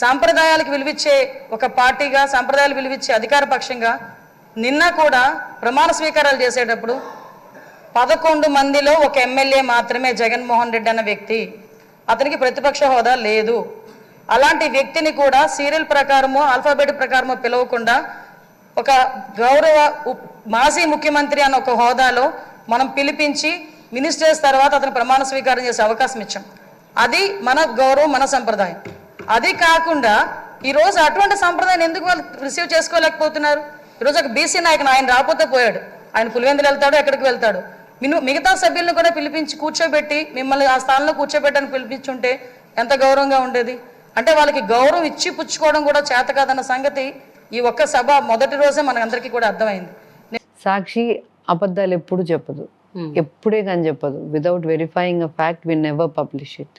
సాంప్రదాయాలకు విలువిచ్చే ఒక పార్టీగా సాంప్రదాయాలు విలువిచ్చే అధికార పక్షంగా నిన్న కూడా ప్రమాణ స్వీకారాలు చేసేటప్పుడు పదకొండు మందిలో ఒక ఎమ్మెల్యే మాత్రమే జగన్మోహన్ రెడ్డి అన్న వ్యక్తి. అతనికి ప్రతిపక్ష హోదా లేదు. అలాంటి వ్యక్తిని కూడా సీరియల్ ప్రకారమో ఆల్ఫాబెట్ ప్రకారమో పిలవకుండా ఒక గౌరవ మాజీ ముఖ్యమంత్రి అన్న ఒక హోదాలో మనం పిలిపించి మినిస్టర్స్ తర్వాత అతను ప్రమాణ స్వీకారం చేసే అవకాశం ఇచ్చాం. అది మన గౌరవం మన సంప్రదాయం. అది కాకుండా ఈరోజు అటువంటి సంప్రదాయాన్ని ఎందుకు వాళ్ళు రిసీవ్ చేసుకోలేకపోతున్నారు? ఈరోజు ఒక బీసీ నాయకుడు ఆయన రాకపోతే పోయాడు. ఆయన పులివెందులు వెళ్తాడు ఎక్కడికి వెళ్తాడు? మిను మిగతా సభ్యులను కూడా పిలిపించి కూర్చోబెట్టి మిమ్మల్ని ఆ స్థానంలో కూర్చోబెట్టని పిలిపించుంటే ఎంత గౌరవంగా ఉండేది? అంటే వాళ్ళకి గౌరవం ఇచ్చి పుచ్చుకోవడం కూడా చేత కాదన్న సంగతి ఈ ఒక్క సభ మొదటి రోజే మనందరికీ కూడా అర్థమైంది. సాక్షి అబద్ధాలు ఎప్పుడు చెప్పదు. ఎప్పుడే కానీ చెప్పదు. Without verifying a fact we never publish it